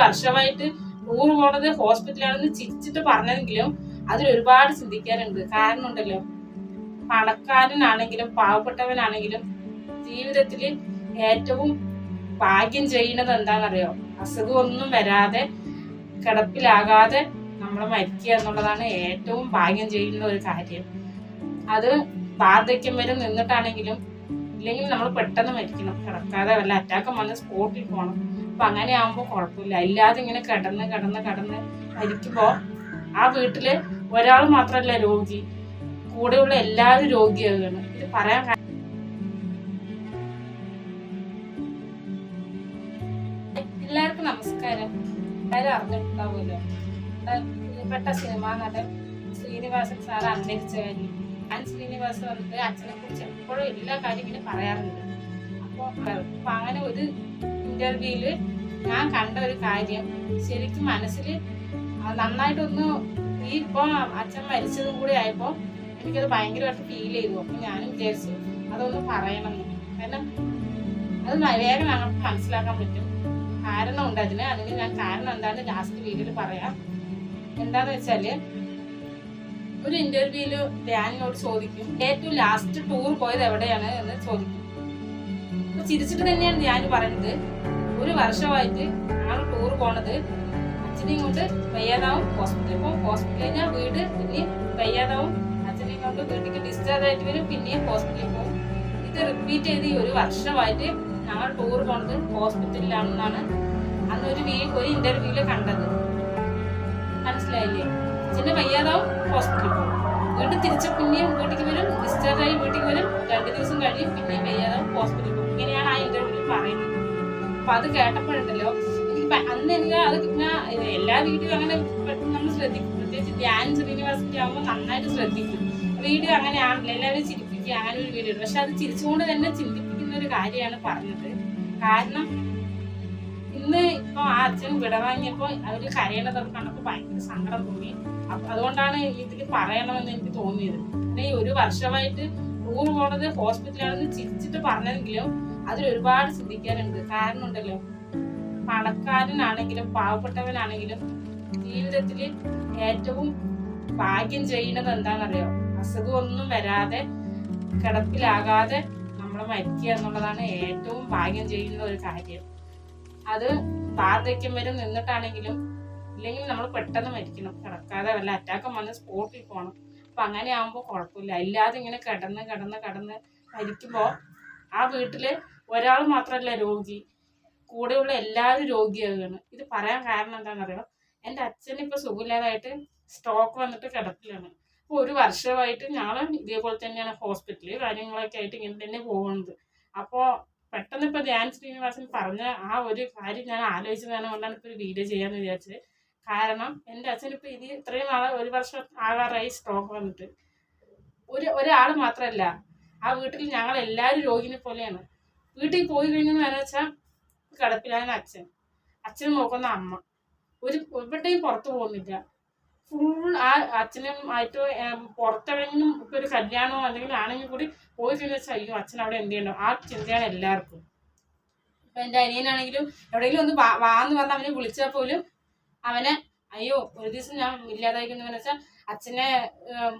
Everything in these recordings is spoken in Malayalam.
വർഷമായിട്ട് ടൂർ പോണത് ഹോസ്പിറ്റലാണെന്ന് ചിരിച്ചിട്ട് പറഞ്ഞെങ്കിലും അതിൽ ഒരുപാട് ചിന്തിക്കാനുണ്ട് കാരണം ഉണ്ടല്ലോ പണക്കാരനാണെങ്കിലും പാവപ്പെട്ടവനാണെങ്കിലും ജീവിതത്തിൽ ഏറ്റവും ഭാഗ്യം ചെയ്യുന്നത് എന്താണെന്നറിയോ? അസുഖമൊന്നും വരാതെ കിടപ്പിലാകാതെ നമ്മൾ മരിക്കുക എന്നുള്ളതാണ് ഏറ്റവും ഭാഗ്യം ചെയ്യുന്ന ഒരു കാര്യം. അത് വാർദ്ധക്യം വരെ നിന്നിട്ടാണെങ്കിലും ഇല്ലെങ്കിൽ നമ്മൾ പെട്ടെന്ന് മരിക്കണം. കിടക്കാതെ വല്ല അറ്റാക്കം വന്ന് സ്പോട്ടിൽ പോകണം അപ്പൊ അങ്ങനെ ആകുമ്പോൾ കുഴപ്പമില്ല ഇല്ലാതെ ഇങ്ങനെ കിടന്ന് കിടന്ന് കിടന്ന് മരിക്കുമ്പോൾ ആ വീട്ടിൽ ഒരാൾ മാത്രമല്ല രോഗി. കൂടെയുള്ള എല്ലാവരും രോഗിയാകുകയാണ് ഇത് പറയാൻ എല്ലാവർക്കും നമസ്കാരം. എല്ലാവരും അറിഞ്ഞിട്ടുണ്ടാവുമല്ലോ. പ്രിയപ്പെട്ട സിനിമാ നടൻ ശ്രീനിവാസൻ സാർ അന്തരിച്ച കാര്യം. ഞാൻ ശ്രീനിവാസൻ വന്നിട്ട് അച്ഛനെ കുറിച്ച് എപ്പോഴും എല്ലാ കാര്യം ഇങ്ങനെ പറയാറുണ്ട്. അപ്പോൾ അപ്പൊ അങ്ങനെ ഒരു ഇന്റർവ്യൂൽ ഞാൻ കണ്ട ഒരു കാര്യം. ശരിക്കും മനസ്സിൽ നന്നായിട്ടൊന്ന് ഈ ഇപ്പോൾ അച്ഛൻ മരിച്ചതും കൂടി ആയപ്പോ എനിക്കത് ഭയങ്കരമായിട്ട് ഫീൽ ചെയ്തു. അപ്പൊ ഞാനും വിചാരിച്ചു അതൊന്ന് പറയണമെന്ന് കാരണം അത് വേഗം ഞങ്ങൾക്ക് മനസ്സിലാക്കാൻ പറ്റും. കാരണം ഉണ്ട് അതിന്. അതിന് ഞാൻ കാരണം എന്താണെന്ന് ലാസ്റ്റ് വീഡിയോയിൽ പറയാം. എന്താന്ന് വെച്ചാൽ ഒരു ഇന്റർവ്യൂൽ ധ്യാനിനോട് ചോദിക്കും ഏറ്റവും ലാസ്റ്റ് ടൂർ പോയത് എവിടെയാണ്? എന്ന് ചോദിക്കും. ചിരിച്ചിട്ട് തന്നെയാണ് ധ്യാൻ പറയുന്നത്. ഒരു വർഷമായിട്ട് ഞങ്ങൾ ടൂർ പോണത്. അച്ഛനെയും കൊണ്ട് വയ്യാതാവും. ഹോസ്പിറ്റലിൽ പോകും ഹോസ്പിറ്റലിൽ കഴിഞ്ഞാൽ വീട് പിന്നെ വയ്യാതാവും. അച്ഛനെയും കൊണ്ട് വീട്ടിലേക്ക് ഡിസ്ചാർജ് ആയിട്ട് വരും പിന്നെയും ഹോസ്പിറ്റലിൽ പോകും. ഇത് റിപ്പീറ്റ് ചെയ്ത് ഒരു വർഷമായിട്ട് ഞങ്ങൾ ടൂർ പോണത് ഹോസ്പിറ്റലിലാണെന്നാണ് അന്ന് ഒരു വീ ഒരു ഇന്റർവ്യൂൽ കണ്ടത്. മനസ്സിലായില്ലേ? അച്ഛന്റെ വയ്യാതാവും ഹോസ്പിറ്റലിൽ പോകും. വീണ്ടും തിരിച്ച് പിന്നെയും വീട്ടിലേക്ക് വരും ഡിസ്ചാർജ് ആയി വീട്ടിലേക്ക് വരും. രണ്ട് ദിവസം കഴിയും പിന്നെയും വയ്യാതാവും ഹോസ്പിറ്റലിൽ പോകും. ഇങ്ങനെയാണ് ആ പറയുന്നത് അപ്പൊ അത് കേട്ടപ്പോഴുണ്ടല്ലോ എനിക്ക് അന്ന് എനിക്ക് അത് ഞാൻ എല്ലാ വീഡിയോ അങ്ങനെ നമ്മൾ ശ്രദ്ധിക്കും. പ്രത്യേകിച്ച് ധ്യാൻ ശ്രീനിവാസിന്റെ ആകുമ്പോൾ നന്നായിട്ട് ശ്രദ്ധിക്കും. വീഡിയോ അങ്ങനെയാണല്ലോ എല്ലാവരും ചിരിപ്പിക്കുക അങ്ങനെ ഒരു വീഡിയോ പക്ഷെ അത് ചിരിച്ചുകൊണ്ട് തന്നെ ചിന്തിപ്പിക്കുന്ന ഒരു കാര്യമാണ് പറഞ്ഞത്. കാരണം ഇന്ന് ഇപ്പൊ ആ അച്ഛൻ വിടവാങ്ങിയപ്പോ അവർ കരയണതൊക്കെ കണ്ടപ്പോ ഭയങ്കര സങ്കടം തോന്നി. അപ്പൊ അതുകൊണ്ടാണ് ഇതിൽ പറയണമെന്ന് എനിക്ക് തോന്നിയത്. പിന്നെ ഒരു വർഷമായിട്ട് ടൂർ പോണത് ഹോസ്പിറ്റലാണെന്ന് ചിരിച്ചിട്ട് പറഞ്ഞെങ്കിലും അതിൽ ഒരുപാട് ചിന്തിക്കാനുണ്ട്. കാരണം ഉണ്ടല്ലോ പണക്കാരനാണെങ്കിലും പാവപ്പെട്ടവനാണെങ്കിലും ജീവിതത്തിൽ ഏറ്റവും ഭാഗ്യം ചെയ്യുന്നത് എന്താണെന്നറിയോ? അസുഖമൊന്നും വരാതെ കിടപ്പിലാകാതെ നമ്മൾ മരിക്കുക എന്നുള്ളതാണ് ഏറ്റവും ഭാഗ്യം ചെയ്യുന്ന ഒരു കാര്യം. അത് വാർദ്ധക്യം വരെ നിന്നിട്ടാണെങ്കിലും ഇല്ലെങ്കിൽ നമ്മൾ പെട്ടെന്ന് മരിക്കണം. കിടക്കാതെ വല്ല അറ്റാക്കം വന്ന് സ്പോട്ടിൽ പോകണം അപ്പൊ അങ്ങനെ ആകുമ്പോൾ കുഴപ്പമില്ല. ഇല്ലാതെ ഇങ്ങനെ കിടന്ന് കിടന്ന് കിടന്ന് മരിക്കുമ്പോൾ ആ വീട്ടിൽ ഒരാൾ മാത്രമല്ല രോഗി. കൂടെയുള്ള എല്ലാവരും രോഗിയാകുകയാണ് ഇത് പറയാൻ കാരണം എന്താണെന്നറിയോ? എന്റെ അച്ഛൻ ഇപ്പൊ സുഖമില്ലാതായിട്ട് സ്ട്രോക്ക് വന്നിട്ട് കിടപ്പിലാണ്. അപ്പോൾ ഒരു വർഷമായിട്ട് ഞങ്ങൾ ഇതേപോലെ തന്നെയാണ് ഹോസ്പിറ്റലിൽ കാര്യങ്ങളൊക്കെ ആയിട്ട് ഇങ്ങനെ തന്നെ പോകുന്നത്. അപ്പോൾ പെട്ടെന്ന് ഇപ്പൊ ധ്യാൻ ശ്രീനിവാസൻ പറഞ്ഞ ആ ഒരു കാര്യം ഞാൻ ആലോചിച്ചതാണ് കൊണ്ടാണ് ഇപ്പൊ ഒരു വീഡിയോ ചെയ്യാന്ന് വിചാരിച്ചത്. കാരണം എന്റെ അച്ഛൻ ഇപ്പൊ ഇത് ഇത്രയും നാളെ ഒരു വർഷം ആകാറായി സ്ട്രോക്ക് വന്നിട്ട്. ഒരു ഒരാൾ മാത്രമല്ല ആ വീട്ടിൽ ഞങ്ങൾ എല്ലാവരും രോഗിനെ പോലെയാണ്. വീട്ടിൽ പോയി കഴിഞ്ഞെന്ന് വെച്ചാൽ കിടപ്പിലാണ് അച്ഛൻ. അച്ഛൻ നോക്കുന്ന അമ്മ. ഒരു എവിടെയും പുറത്തു പോകുന്നില്ല. ഫുൾ ആ അച്ഛനും ആയിട്ട് ഏം, പുറത്തെവിടെയെങ്കിലും ഇപ്പൊ ഒരു കല്യാണമോ അല്ലെങ്കിൽ ആണെങ്കിൽ കൂടി പോയി കഴിഞ്ഞാൽ വെച്ചാൽ അയ്യോ അച്ഛൻ അവിടെ എന്ത് ചെയ്യണം ആ ചിന്തയാണ് എല്ലാവർക്കും. ഇപ്പൊ എന്റെ അനിയനാണെങ്കിലും എവിടെയെങ്കിലും ഒന്ന് വാന്ന് പറഞ്ഞ് അവനെ വിളിച്ചാൽ പോലും അവനെ അയ്യോ ഒരു ദിവസം ഞാൻ ഇല്ലാതായിരിക്കുന്നു വെച്ചാൽ അച്ഛനെ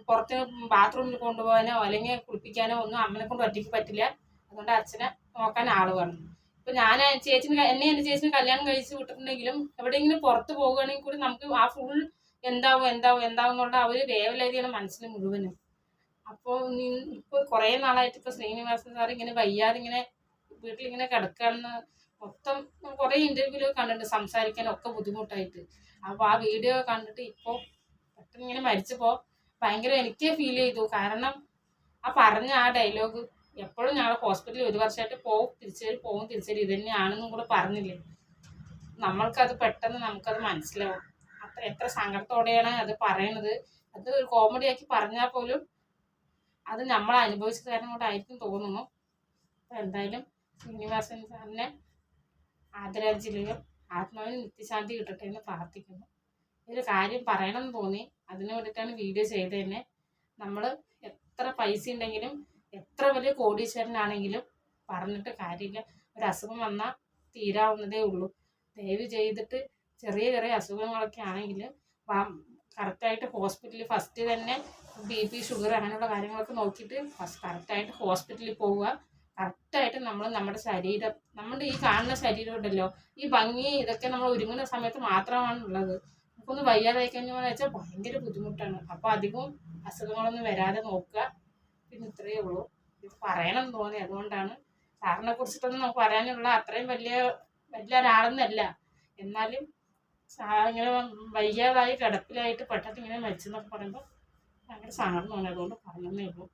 പുറത്ത് ബാത്റൂമിൽ കൊണ്ടുപോകാനോ അല്ലെങ്കിൽ കുളിപ്പിക്കാനോ ഒന്നും അമ്മനെ കൊണ്ട് ഒറ്റയ്ക്ക് പറ്റില്ല. അതുകൊണ്ട് അച്ഛനെ നോക്കാൻ ആൾ വേണം ഇപ്പൊ ഞാൻ ചേച്ചിന് എന്നെ എന്റെ ചേച്ചിന് കല്യാണം കഴിച്ച് വിട്ടിട്ടുണ്ടെങ്കിലും എവിടെയെങ്കിലും പുറത്ത് പോകുകയാണെങ്കിൽ കൂടി നമുക്ക് ആ ഫുൾ എന്താവും എന്താവും എന്താവും എന്നുള്ള ആ ഒരു വേവലേരിയാണ് മനസ്സിന് മുഴുവനും. അപ്പോൾ ഇപ്പൊ കുറെ നാളായിട്ട് ഇപ്പൊ ശ്രീനിവാസൻ സാർ ഇങ്ങനെ വയ്യാതെ ഇങ്ങനെ വീട്ടിൽ ഇങ്ങനെ കിടക്കാന്ന് മൊത്തം കുറെ ഇന്റർവ്യൂൽ കണ്ടിട്ടുണ്ട് സംസാരിക്കാനും ഒക്കെ ബുദ്ധിമുട്ടായിട്ട്. അപ്പൊ ആ വീഡിയോ കണ്ടിട്ട് ഇപ്പോ പെട്ടെന്ന് ഇങ്ങനെ മരിച്ചപ്പോ ഭയങ്കര എനിക്ക് ഫീൽ ചെയ്തു. കാരണം ആ പറഞ്ഞ ആ ഡയലോഗ് എപ്പോഴും ഞങ്ങൾ ഹോസ്പിറ്റലിൽ ഒരു വർഷമായിട്ട് പോവും തിരിച്ചു വരും പോവും തിരിച്ചു വരും ഇത് തന്നെയാണെന്നും കൂടെ പറഞ്ഞില്ലേ? നമ്മൾക്കത് പെട്ടെന്ന് നമുക്കത് മനസ്സിലാവും. അത്ര എത്ര സങ്കടത്തോടെയാണ് അത് പറയണത്. അത് ഒരു കോമഡിയാക്കി പറഞ്ഞാൽ പോലും അത് നമ്മൾ അനുഭവിച്ച കാരണം കൊണ്ടായിരിക്കും തോന്നുന്നു. അപ്പം എന്തായാലും ശ്രീനിവാസൻ സാറിനെ ആദരാഞ്ജലികൾ ആത്മാവിന് നിത്യശാന്തി കിട്ടട്ടെ എന്ന് പ്രാർത്ഥിക്കുന്നു. ഒരു കാര്യം പറയണം എന്ന് തോന്നി. അതിനു വേണ്ടിയിട്ടാണ് വീഡിയോ ചെയ്തത് തന്നെ നമ്മൾ എത്ര പൈസ ഉണ്ടെങ്കിലും എത്ര വലിയ കോടീശ്വരനാണെങ്കിലും പറഞ്ഞിട്ട് കാര്യമില്ല. ഒരു അസുഖം വന്നാൽ തീരാവുന്നതേ ഉള്ളൂ. ദയവ് ചെയ്തിട്ട് ചെറിയ ചെറിയ അസുഖങ്ങളൊക്കെ ആണെങ്കിൽ കറക്റ്റായിട്ട് ഹോസ്പിറ്റലിൽ ഫസ്റ്റ് തന്നെ ബി പി ഷുഗർ അങ്ങനെയുള്ള കാര്യങ്ങളൊക്കെ നോക്കിയിട്ട് ഫസ്റ്റ് കറക്റ്റായിട്ട് ഹോസ്പിറ്റലിൽ പോവുക. കറക്റ്റായിട്ട് നമ്മൾ നമ്മുടെ ശരീരം നമ്മുടെ ഈ കാണുന്ന ശരീരം ഉണ്ടല്ലോ ഈ ഭംഗി ഇതൊക്കെ നമ്മൾ ഒരുങ്ങുന്ന സമയത്ത് മാത്രമാണ് ഉള്ളത് നമുക്കൊന്ന് വയ്യാതായി കഴിഞ്ഞാൽ വെച്ചാൽ ഭയങ്കര ബുദ്ധിമുട്ടാണ്. അപ്പോൾ അധികവും അസുഖങ്ങളൊന്നും വരാതെ നോക്കുക. പിന്നെ ഇത്രയേ ഉള്ളൂ. ഇത് പറയണം തോന്നി. അതുകൊണ്ടാണ് സാറിനെ കുറിച്ചിട്ടൊന്നും നമുക്ക് പറയാനുള്ള അത്രയും വലിയ വലിയ ഒരാളെന്നല്ല. എന്നാലും സാ- ഇങ്ങനെ വയ്യാതായി കിടപ്പിലായിട്ട് പെട്ടെന്ന് ഇങ്ങനെ മരിച്ചെന്നൊക്കെ പറയുമ്പോൾ ഭയങ്കര സങ്കടം തോന്നി. അതുകൊണ്ട് പറഞ്ഞതേ ഉള്ളൂ.